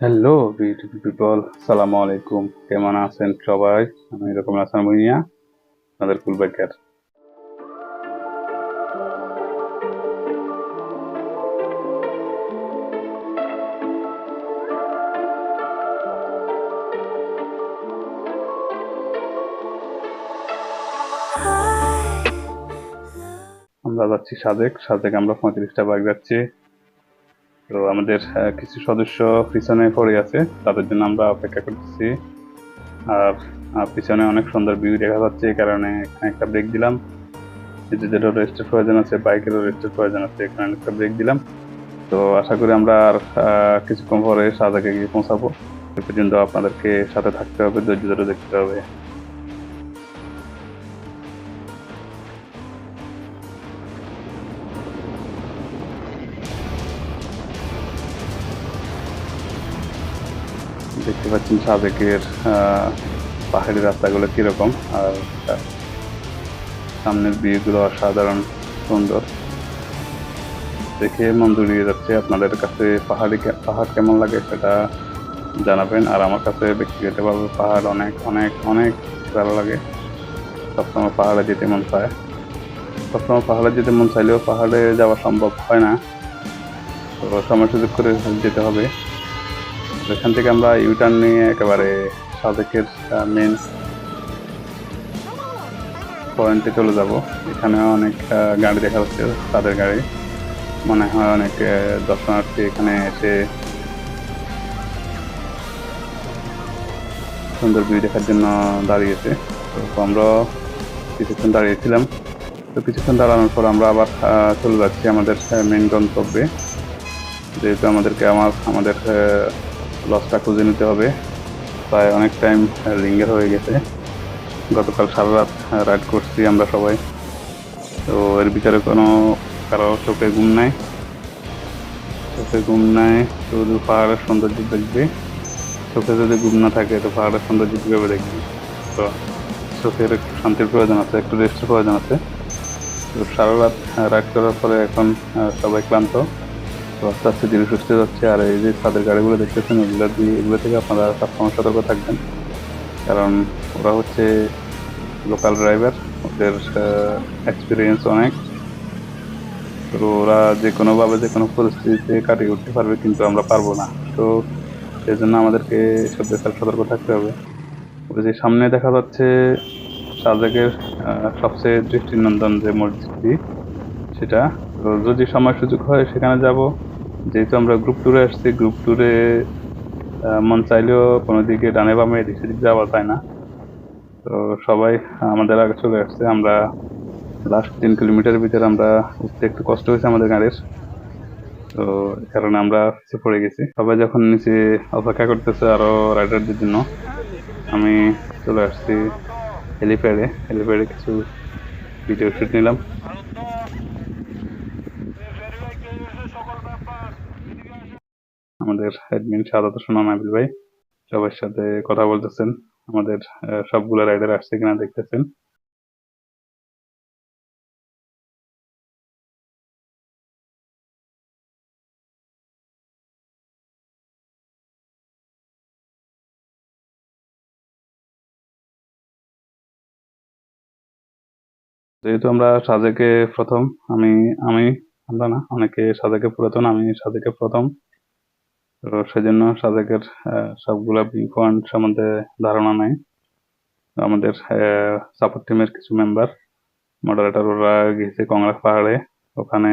Hello beautiful people সালামু আলাইকুম কেমন আছেন সবাই? আমি এরকম আসান ভুইয়া, আপনাদের কুলবাইকার আমরা যাচ্ছি সাজেক সাজেক আমরা পঁয়ত্রিশটা বাইক যাচ্ছি। তো আমাদের কিছু সদস্য পিছনে পড়ে আছে, তাদের জন্য আমরা অপেক্ষা করতেছি। আর পিছনে অনেক সুন্দর ভিউ দেখা যাচ্ছে, এই কারণে এখানে একটা ব্রেক দিলাম। নিজেদেরও রেস্টের প্রয়োজন আছে বাইকেরও রেস্টের প্রয়োজন আছে, এখানে একটা ব্রেক দিলাম। তো আশা করি আমরা আর কিছুক্ষণ পরে সাজাকে গিয়ে পৌঁছাবো। এ পর্যন্ত আপনাদেরকে সাথে থাকতে হবে, ধৈর্য ধরে দেখতে হবে। দেখতে পাচ্ছেন সাজেকের পাহাড়ি রাস্তাগুলো কীরকম, আর সামনের ভিউগুলো অসাধারণ সুন্দর। দেখে মন জুড়িয়ে যাচ্ছে আপনাদের কাছে পাহাড়ি পাহাড় কেমন লাগে সেটা জানাবেন, আর আমার কাছে ব্যক্তিগতভাবে পাহাড় অনেক অনেক অনেক ভালো লাগে। সবসময় পাহাড়ে যেতে মন চায়। সবসময় পাহাড়ে যেতে মন চাইলেও পাহাড়ে যাওয়া সম্ভব হয় না। তো সময় সুযোগ করে যেতে হবে। এখান থেকে আমরা ইউটার্ন নিয়ে একেবারে সাদেকের মেন পয়েন্টে চলে যাব। এখানে অনেক গাড়ি দেখা যাচ্ছে, তাদের গাড়ি। মনে হয় অনেক দর্শনার্থী এখানে এসে সুন্দর ভিউ দেখার জন্য দাঁড়িয়েছে। তো আমরা কিছুক্ষণ দাঁড়িয়েছিলাম। তো কিছুক্ষণ দাঁড়ানোর পর আমরা আবার চলে যাচ্ছি আমাদের মেন গন্তব্যে। যেহেতু আমাদেরকে আমার, আমাদের লসটা খুঁজে নিতে হবে। প্রায় অনেক টাইম লিঙ্গের হয়ে গেছে। গতকাল সারা রাত রাইড করছি আমরা সবাই। তো এর ভিতরে কোনো কারও চোখে ঘুম নাই। চোখে ঘুম নাই, শুধু পাহাড়ের সৌন্দর্য দেখবে। চোখে যদি ঘুম না থাকে, তো পাহাড়ের সৌন্দর্য কীভাবে দেখবে? তো চোখের একটু শান্তির প্রয়োজন আছে, একটু রেস্টের প্রয়োজন আছে। তো সারা রাত রাইড করার পরে এখন সবাই ক্লান্ত। তো আস্তে আস্তে ধীরে সুস্থ যাচ্ছে। আর এই যে তাদের গাড়িগুলো দেখতেছেন, এগুলো দিয়ে, এগুলো থেকে আপনারা সবসময় সতর্ক থাকবেন। কারণ ওরা হচ্ছে লোকাল ড্রাইভার ওদের এক্সপিরিয়েন্স অনেক। তো ওরা যে কোনোভাবে যে কোনো পরিস্থিতিতে কাটিয়ে উঠতে পারবে, কিন্তু আমরা পারব না। তো সেই জন্য আমাদেরকে সব ব্যাপারে সতর্ক থাকতে হবে। ওই যে সামনে দেখা যাচ্ছে সাজেকের সবচেয়ে দৃষ্টিনন্দন যে মসজিদটি সেটা। যদি সময় সুযোগ হয়, সেখানে যাব। যেহেতু আমরা গ্রুপ ট্যুরে আসছি গ্রুপ ট্যুরে মন চাইলেও কোনো দিকে ডানে বামে এদিক সেদিক যাওয়া যায় না। তো সবাই আমাদের আগে চলে আসছে। আমরা লাস্ট তিন কিলোমিটারের ভিতরে আমরা উঠতে একটু কষ্ট হয়েছে আমাদের গাড়ির। তো কারণে আমরা পিছিয়ে পড়ে গেছি। সবাই যখন নিচে অপেক্ষা করতেছে আরও রাইডারদের জন্য, আমি চলে আসছি হেলিপ্যাডে। হেলিপ্যাডে কিছু ভিডিও শুট নিলাম। আমাদের অ্যাডমিন সাদাত সোনা নাবিল ভাই। সবার সাথে কথা বলতেছেন। আমাদের সবগুলো রাইডার আসছে কিনা দেখতেছেন। যেহেতু আমরা সাজেকে প্রথম, আমি আমি, আমরা না, অনেকে সাজেকে পুরাতন, আমি সাজেকে প্রথম। তো সেজন্য সাজেকের সবগুলা ভিউ পয়েন্ট সম্বন্ধে ধারণা নেই। আমাদের সাপোর্ট টিমের কিছু মেম্বার মডারেটর ওরা গিয়েছে কংলাক পাহাড়ে, ওখানে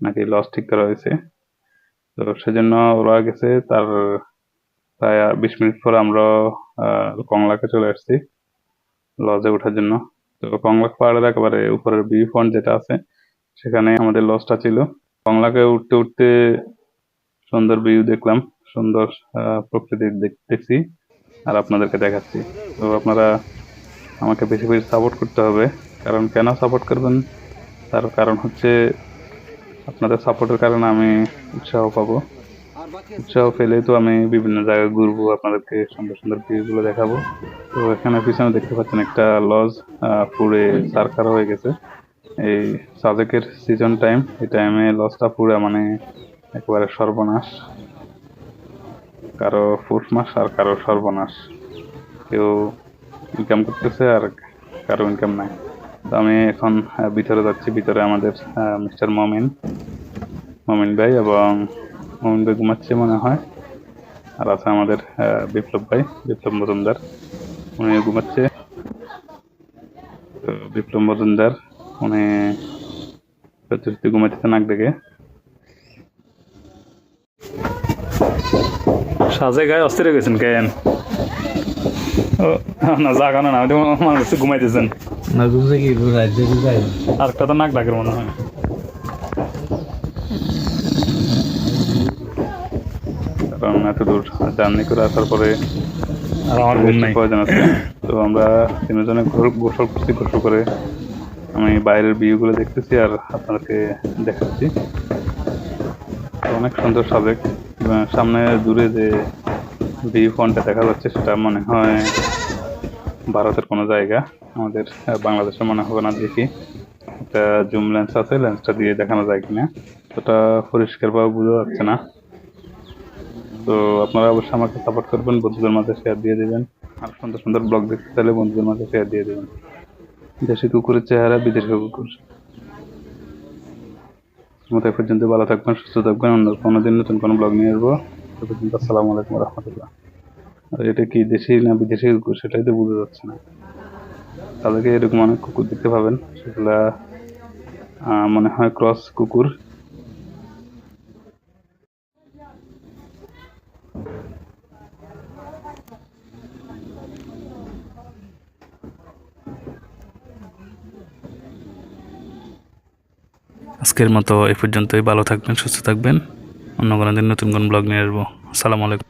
নাকি লস ঠিক করা হয়েছে। তো সেজন্য ওরা গেছে, তার প্রায় বিশ মিনিট পর আমরা কংলাকে চলে আসছি লজে ওঠার জন্য। তো কংলাক পাহাড়ের একেবারে উপরের ভিউ পয়েন্ট যেটা আছে, সেখানে আমাদের লজটা ছিল। কংলাকে উঠতে উঠতে সুন্দর ভিউ দেখলাম, সুন্দর প্রকৃতি দেখ- দেখছি আর আপনাদেরকে দেখাচ্ছি। তো আপনারা আমাকে বেশি বেশি সাপোর্ট করতে হবে। কারণ কেন সাপোর্ট করবেন? তার কারণ হচ্ছে আপনাদের সাপোর্টের কারণে আমি উৎসাহ পাবো। উৎসাহ পেলে তো আমি বিভিন্ন জায়গায় ঘুরবো, আপনাদেরকে সুন্দর সুন্দর ভিউগুলো দেখাবো। তো এখানে পিছনে দেখতে পাচ্ছেন একটা লজ পুরে সার্কার হয়ে গেছে। এই সাজেকের সিজন টাইম এই টাইমে লজটা পুরো মানে একেবারে সর্বনাশ। কারও ফুট মাস আর কারও সর্বনাশ। কেউ ইনকাম করতেছে আর কারও ইনকাম নাই। তো আমি এখন ভিতরে যাচ্ছি। ভিতরে আমাদের মিস্টার মমিন। মমিন ভাই এবং মমিন ভাই ঘুমাচ্ছে মনে হয়। আর আছে আমাদের বিপ্লব ভাই, বিপ্লব মজুমদার। উনি ঘুমাচ্ছে। তো বিপ্লব মজুমদার, উনি সত্যি সত্যি ঘুমাচ্ছে নাক ডেকে। সাজে গায়ে অস্থির হয়ে গেছেন কেন? ও না জাগানো না মানুষ ঘুমাইতেছেন। না ঘুমছে কি? যাই আরেকটা তো নাক ডাকের মনে হয়। কারণ এত দূর জার্নি করে আসার পরে আর আমার ঘুম নাই। প্রয়োজন আছে। তো আমরা তিনজনে গোসল করছি গোসল করে আমি বাইরের ভিউগুলো দেখতেছি আর আপনাদেরকে দেখাচ্ছি। তো অনেক সুন্দর সাবেক সামনে দূরে যে ভিউ পয়েন্টটা দেখা যাচ্ছে, সেটা মনে হয় ভারতের কোনো জায়গা। আমাদের বাংলাদেশে মনে হবে না দেখি। একটা জুম লেন্স আছে, লেন্সটা দিয়ে দেখানো যায় কিনা। ওটা পরিষ্কারভাবে বোঝা যাচ্ছে না। তো আপনারা অবশ্যই আমাকে সাপোর্ট করবেন, বন্ধুদের মাঝে শেয়ার দিয়ে দেবেন। আর সুন্দর সুন্দর ব্লগ দেখতে চাইলে বন্ধুদের মাঝে শেয়ার দিয়ে দেবেন। দেশি কুকুরের চেহারা, বিদেশি কুকুর। মতো এ পর্যন্ত ভালো থাকবেন, সুস্থ থাকবেন। অন্য কোনো দিন নতুন কোনো ব্লগ নিয়ে আসব। এ পর্যন্ত আসসালামু আলাইকুম রহমতুল্লাহ। আর এটা কি দেশি না বিদেশি কুকুর সেটাই তো বোঝা যাচ্ছে না। তাদেরকে এরকম অনেক কুকুর দেখতে পাবেন। সেগুলা মনে হয় ক্রস কুকুর। আজকের মতো এ পর্যন্তই। ভালো থাকবেন, সুস্থ থাকবেন। অন্য কোনো দিন নতুন কোন ব্লগ নিয়ে আসব। আসসালামু আলাইকুম।